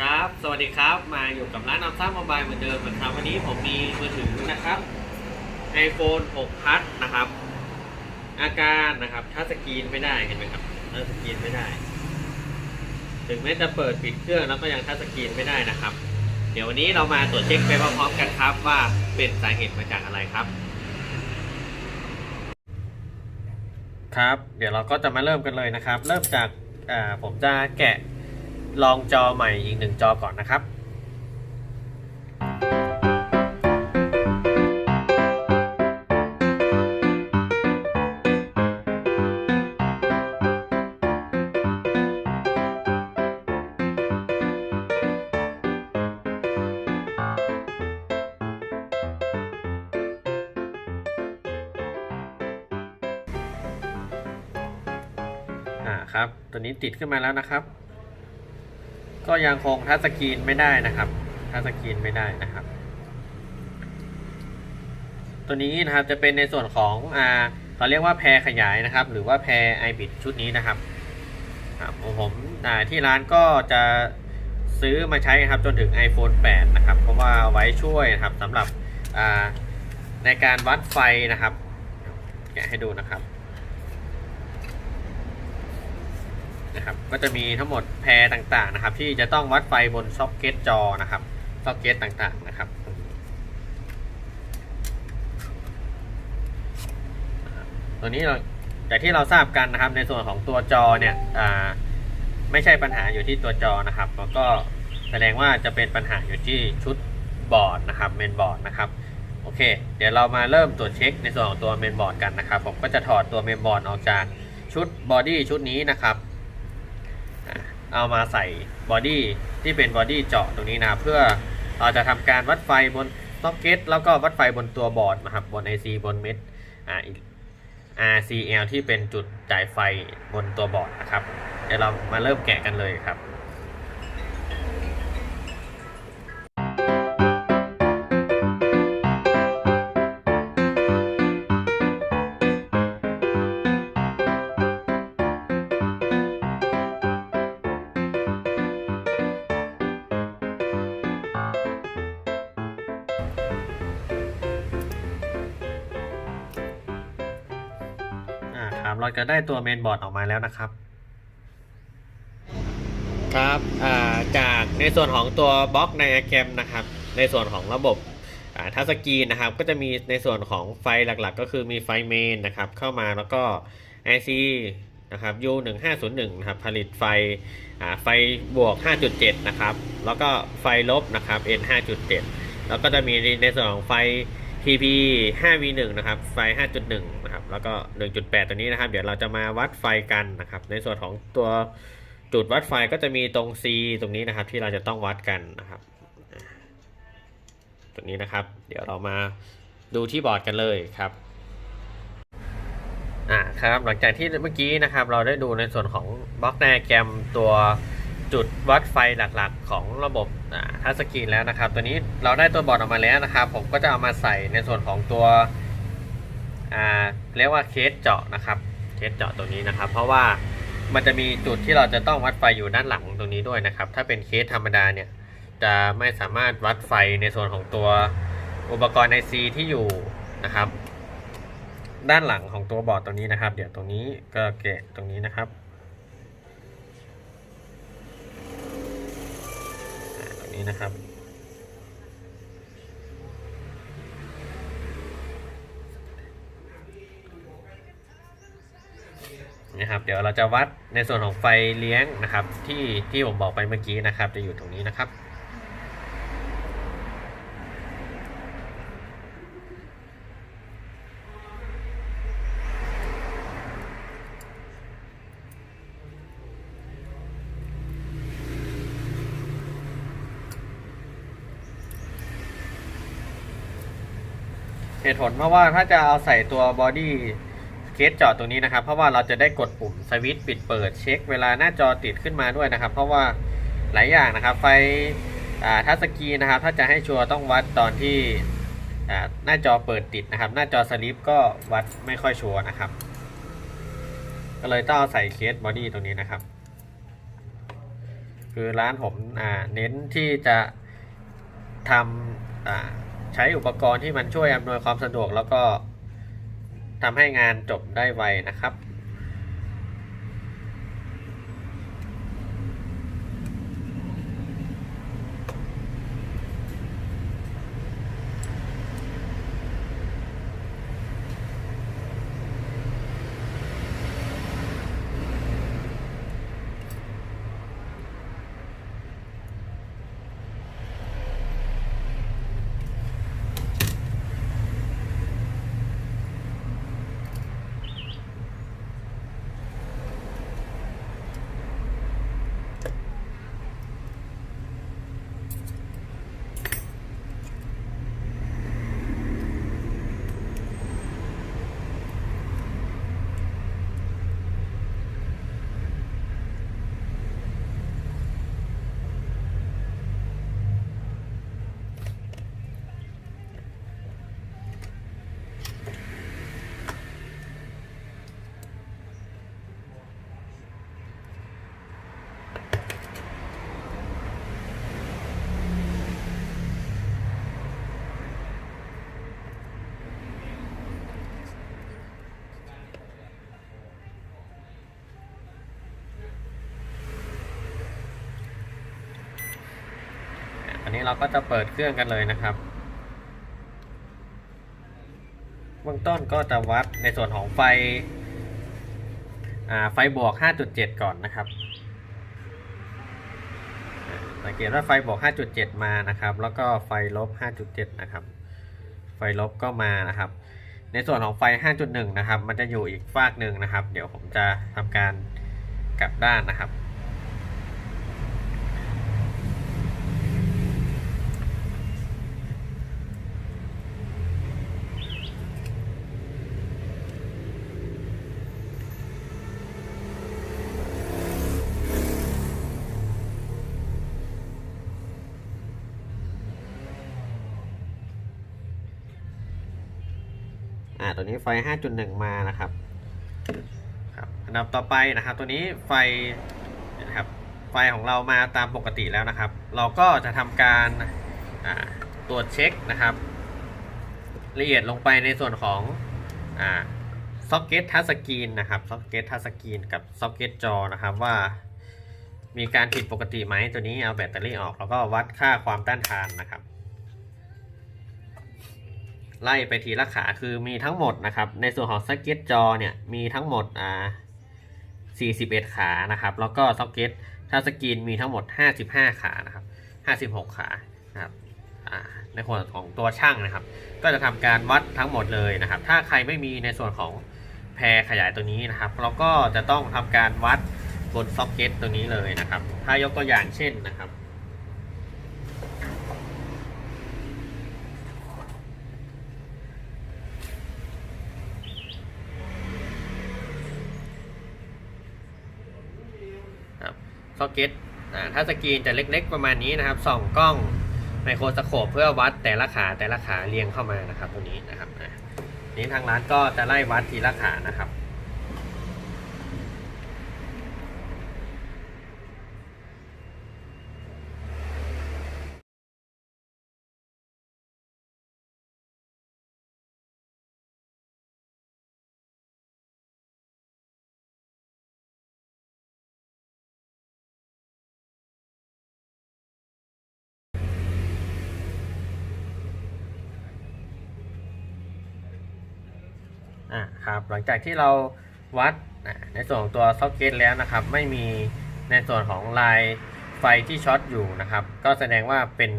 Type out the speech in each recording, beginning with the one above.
ครับ สวัสดีครับ มาอยู่กับร้านนำสร้าโมบายเหมือนเดิมนะครับ วันนี้ผมมีมือถือนะครับ iPhone 6 Plus นะครับ อาการนะครับทัชสกรีนไม่ได้เห็นไหมครับทัชสกรีนไม่ได้ ถึงแม้จะเปิดปิดเครื่องแล้วก็ยังทัชสกรีนไม่ได้นะครับ เดี๋ยววันนี้เรามาตรวจเช็คไปพร้อมๆกันครับว่าเป็นสาเหตุมาจากอะไรครับ ครับ เดี๋ยวเราก็จะมาเริ่มกันเลยนะครับ เริ่มจากผมจะแกะ ลองจอใหม่อีกหนึ่งจอก่อนนะครับอ่าครับ ตัวนี้ติดขึ้นมาแล้วนะครับ ก็ยังคงทัชสกรีนไม่ได้นะครับทัชสกรีนไม่ได้นะครับ ตัวนี้นะครับจะเป็นในส่วนของอ่าเราเรียกว่าแพรขยายนะครับ หรือว่าแพรไอบิดชุดนี้นะครับครับของผมที่ร้านก็จะซื้อมาใช้ครับจนถึง iPhone 8 นะครับ เพราะว่าไว้ช่วยนะครับสำหรับในการวัดไฟนะครับ แกะให้ดูนะครับ นะครับ ก็จะมีทั้งหมดแพรต่างๆนะครับ ที่จะต้องวัดไฟบนซ็อกเก็ตจอนะครับซ็อกเก็ตต่างๆนะครับ ตัวนี้เราจากที่เราทราบกันนะครับ ในส่วนของตัวจอเนี่ยไม่ใช่ปัญหาอยู่ที่ตัวจอนะครับแล้วก็แสดงว่าจะเป็นปัญหาอยู่ที่ชุดบอร์ดนะครับเมนบอร์ดนะครับโอเค เดี๋ยวเรามาเริ่มตรวจเช็คในส่วนของตัวเมนบอร์ดกันนะครับ ผมก็จะถอดตัวเมนบอร์ดออกจากชุดบอดี้ชุดนี้นะครับ เอามาใส่บอดี้ที่เป็นบอดี้เจาะตรงนี้นะเพื่อเราจะทำการวัดไฟบนซ็อกเก็ตแล้วก็วัดไฟบนตัวบอร์ดนะครับบน IC บนเม็ดอ่ RCL ที่เป็นจุดจ่ายไฟบนตัวบอร์ดนะครับเดี๋ยวเรามาเริ่มแกะกันเลยครับ จะได้ตัวเมนบอร์ดออกมาแล้วนะครับ ครับาจากในส่วนของตัวบล็อกในแกรมนะครับ ในส่วนของระบบทัชสกรีนนะครับ ก็จะมีในส่วนของไฟหลักๆ ก็คือมีไฟเมนนะครับ เข้ามาแล้วก็ IC นะครับ U1501 นะครับผลิตไฟไฟบวก 5.7 นะครับ แล้วก็ไฟลบนะครับ N 5.7 แล้วก็จะมีในส่วนของไฟ TP 5V1 นะครับ ไฟ 5.1 แล้วก็ 1.8 ตัวนี้นะครับ เดี๋ยวเราจะมาวัดไฟกันนะครับ ในส่วนของตัวจุดวัดไฟก็จะมีตรง C ตรงนี้นะครับ ที่เราจะต้องวัดกันนะครับตรงนี้นะครับ เดี๋ยวเรามาดูที่บอร์ดกันเลยครับอ่าครับหลังจากที่เมื่อกี้นะครับ เราได้ดูในส่วนของบล็อกไดแกรมตัวจุดวัดไฟหลักๆ ของระบบทัชสกรีนแล้วนะครับ ตัวนี้เราได้ตัวบอร์ดออกมาแล้วนะครับ ผมก็จะเอามาใส่ในส่วนของตัว เรียกว่าเคสเจาะนะครับเคสเจาะตัวนี้นะครับ เพราะว่ามันจะมีจุดที่เราจะต้องวัดไฟอยู่ด้านหลังตรงนี้ด้วยนะครับ ถ้าเป็นเคสธรรมดาเนี่ยจะไม่สามารถวัดไฟในส่วนของตัวอุปกรณ์ IC ที่อยู่นะครับ ด้านหลังของตัวบอร์ดตรงนี้นะครับ เดี๋ยวตรงนี้ก็แกะตรงนี้นะครับตรงนี้นะครับ นะครับ เดี๋ยวเราจะวัดในส่วนของไฟเลี้ยงนะครับ ที่ที่ผมบอกไปเมื่อกี้นะครับ จะอยู่ตรงนี้นะครับเหตุผลเพราะว่าถ้าจะเอาใส่ตัวบอดี้ เคสเจาะตรงนี้นะครับ เพราะว่าเราจะได้กดปุ่มสวิตช์ปิดเปิดเช็คเวลาหน้าจอติดขึ้นมาด้วยนะครับ เพราะว่าหลายอย่างนะครับ ไฟทัชสกรีนนะครับ ถ้าจะให้ชัวร์ต้องวัดตอนที่หน้าจอเปิดติดนะครับ หน้าจอสลิปก็วัดไม่ค่อยชัวร์นะครับ ก็เลยต้องใส่เคสบอดี้ตรงนี้นะครับ คือร้านผมเน้นที่จะทำใช้อุปกรณ์ที่มันช่วยอำนวยความสะดวกแล้วก็ ทำให้งานจบได้ไวนะครับ อั นี้เราก็จะเปิดเครื่องกันเลยนะครับเบื้องต้นก็จะวัดในส่วนของไฟไฟบวก 5.7 ก่อนนะครับสังเกตว่าไฟบวก 5.7 มานะครับ แล้วก็ไฟลบ 5.7 นะครับ ไฟลบก็มานะครับ ในส่วนของไฟ 5.1 นะครับ มันจะอยู่อีกฝากหนึ่งนะครับ เดี๋ยวผมจะทำการกลับด้านนะครับ อ่าตัวนี้ไฟ 5.1 มานะครับครับอันดับต่อไปนะครับ ตัวนี้ไฟนะครับไฟของเรามาตามปกติแล้วนะครับ เราก็จะทำการอ่าตรวจเช็คนะครับ ละเอียดลงไปในส่วนของอ่าซ็อกเก็ตทัชสกรีนนะครับซ็อกเก็ตทัชสกรีนกับซ็อกเก็ตจอนะครับว่ามีการผิดปกติไหมตัวนี้เอาแบตเตอรี่ออก แล้วก็วัดค่าความต้านทานนะครับ ไล่ไปทีละขาคือมีทั้งหมดนะครับ ในส่วนของซ็อกเก็ตจอเนี่ยมีทั้งหมดอ่า41 ขานะครับ แล้วก็ซ็อกเก็ตทัชสกรีนมีทั้งหมด 55 ขานะครับ 56 ขานะครับอ่าในส่วนของตัวช่างนะครับ ก็จะทำการวัดทั้งหมดเลยนะครับ ถ้าใครไม่มีในส่วนของแพรขยายตัวนี้นะครับ เราก็จะต้องทำการวัดบนซ็อกเก็ตตัวนี้เลยนะครับ ถ้ายกตัวอย่างเช่นนะครับ ครับ ซ็อกเก็ตถ้าสกรีนจะเล็กๆประมาณนี้นะครับส่องกล้องไมโครสโคปเพื่อวัดแต่ละขาแต่ละขาเรียงเข้ามานะครับตัวนี้นะครับนี้ทางร้านก็จะไล่วัดทีละขานะครับ อ่าครับหลังจากที่เราวัดในส่วนของตัวซ็อกเก็ตแล้วนะครับ ไม่มีในส่วนของลายไฟที่ช็อตอยู่นะครับ ก็แสดงว่าเป็น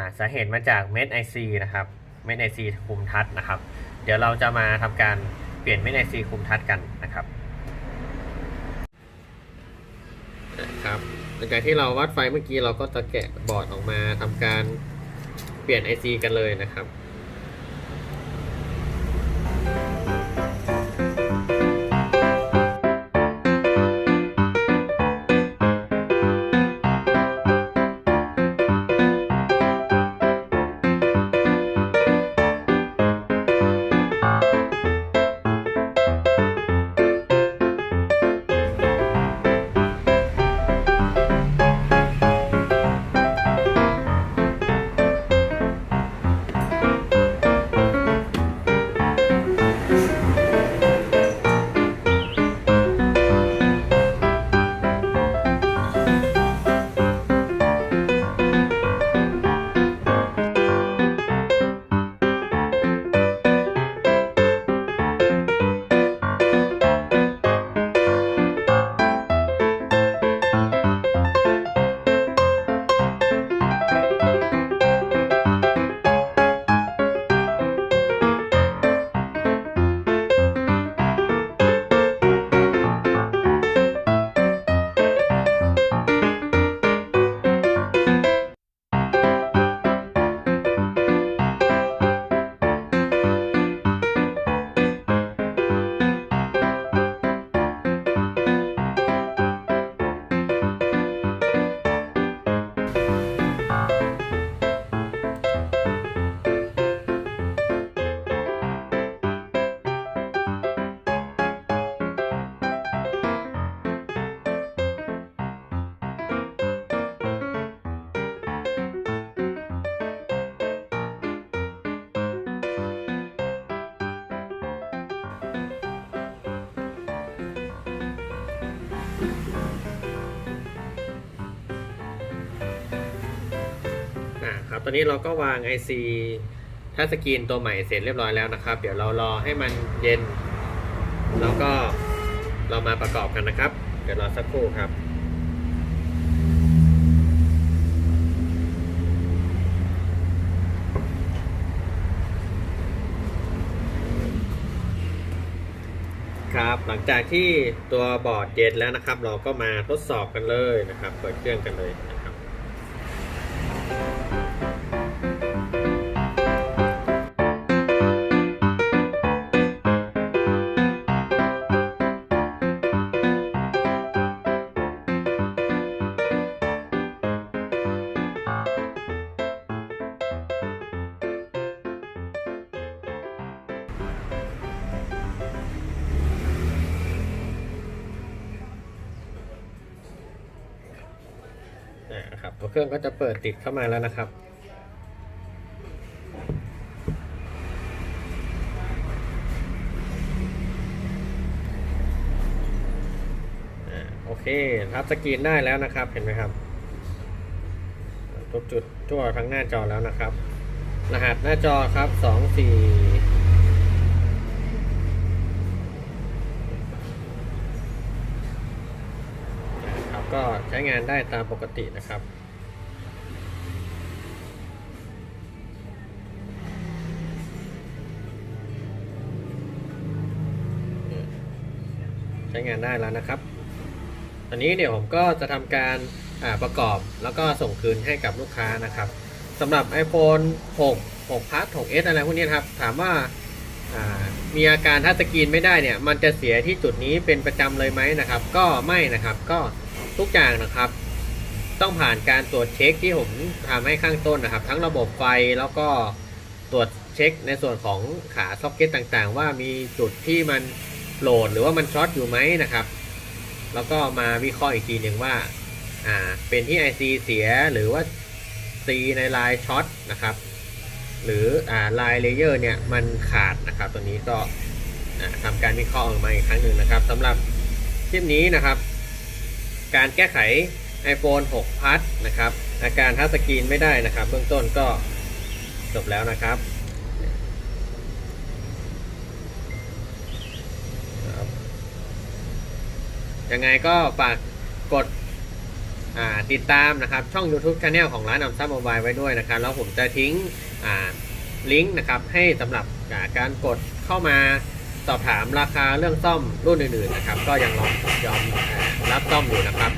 าสาเหตุมาจากเม็ดไอซีนะครับเม็ดไอซีคุมทัดนะครับ เดี๋ยวเราจะมาทำการเปลี่ยนเม็ดไอซีคุมทัดกันนะครับครับหลังจากที่เราวัดไฟเมื่อกี้เราก็จะแกะบอร์ดออกมาทำการเปลี่ยน IC กันเลยนะครับ ตอนนี้เราก็วาง IC ทัชสกรีนตัวใหม่เสร็จเรียบร้อยแล้วนะครับ เดี๋ยวเรารอให้มันเย็น แล้วก็เรามาประกอบกันนะครับ เดี๋ยวรอสักครู่ครับครับหลังจากที่ตัวบอร์ดเย็นแล้วนะครับ เราก็มาทดสอบกันเลยนะครับ เปิดเครื่องกันเลย อ่าครับตัวเครื่องก็จะเปิดติดเข้ามาแล้วนะครับอโอเคทับสกรีนได้แล้วนะครับเห็นไหมครับทุกจุดทั่วทั้งหน้าจอแล้วนะครับ รหัสหน้าจอครับสองสี่ ก็ใช้งานได้ตามปกตินะครับ ใช้งานได้แล้วนะครับ ตอนนี้เดี๋ยวผมก็จะทำการประกอบแล้วก็ส่งคืนให้กับลูกค้านะครับสำหรับ iPhone 6 6 Plus 6s อะไรพวกนี้ครับถามว่ามีอาการทัชสกรีนไม่ได้เนี่ย มันจะเสียที่จุดนี้เป็นประจำเลยไหมนะครับ ก็ไม่นะครับ ก็ ทุกอย่างนะครับ ต้องผ่านการตรวจเช็คที่ผมทำให้ข้างต้นนะครับ ทั้งระบบไฟแล้วก็ตรวจเช็คในส่วนของขาซ็อกเก็ตต่างๆ ว่ามีจุดที่มันโหลดหรือว่ามันช็อตอยู่ไหมนะครับ แล้วก็มาวิเคราะห์อีกทีหนึ่งว่าอ่าเป็นที่ IC เสียหรือว่า C ในลายช็อตนะครับหรืออ่าลายเลเยอร์เนี่ยมันขาดนะครับตัวนี้ก็อ่าทำการวิเคราะห์ออกมาอีกครั้งหนึ่งนะครับสำหรับคลิปนี้นะครับ การแก้ไข iPhone 6 Plus นะครับ อาการทัชสกรีนไม่ได้นะครับ เบื้องต้นก็จบแล้วนะครับยังไงก็ฝากกดติดตามนะครับ ช่อง YouTube Channel ของร้านอัมซับมบายไว้ด้วยนะครับ แล้วผมจะทิ้งลิงก์นะครับให้สำหรับการกดเข้ามา สอบถามราคาเรื่องซ่อมรุ่นอื่นๆนะครับ ก็ยังรอยอมรับซ่อมอยู่นะครับ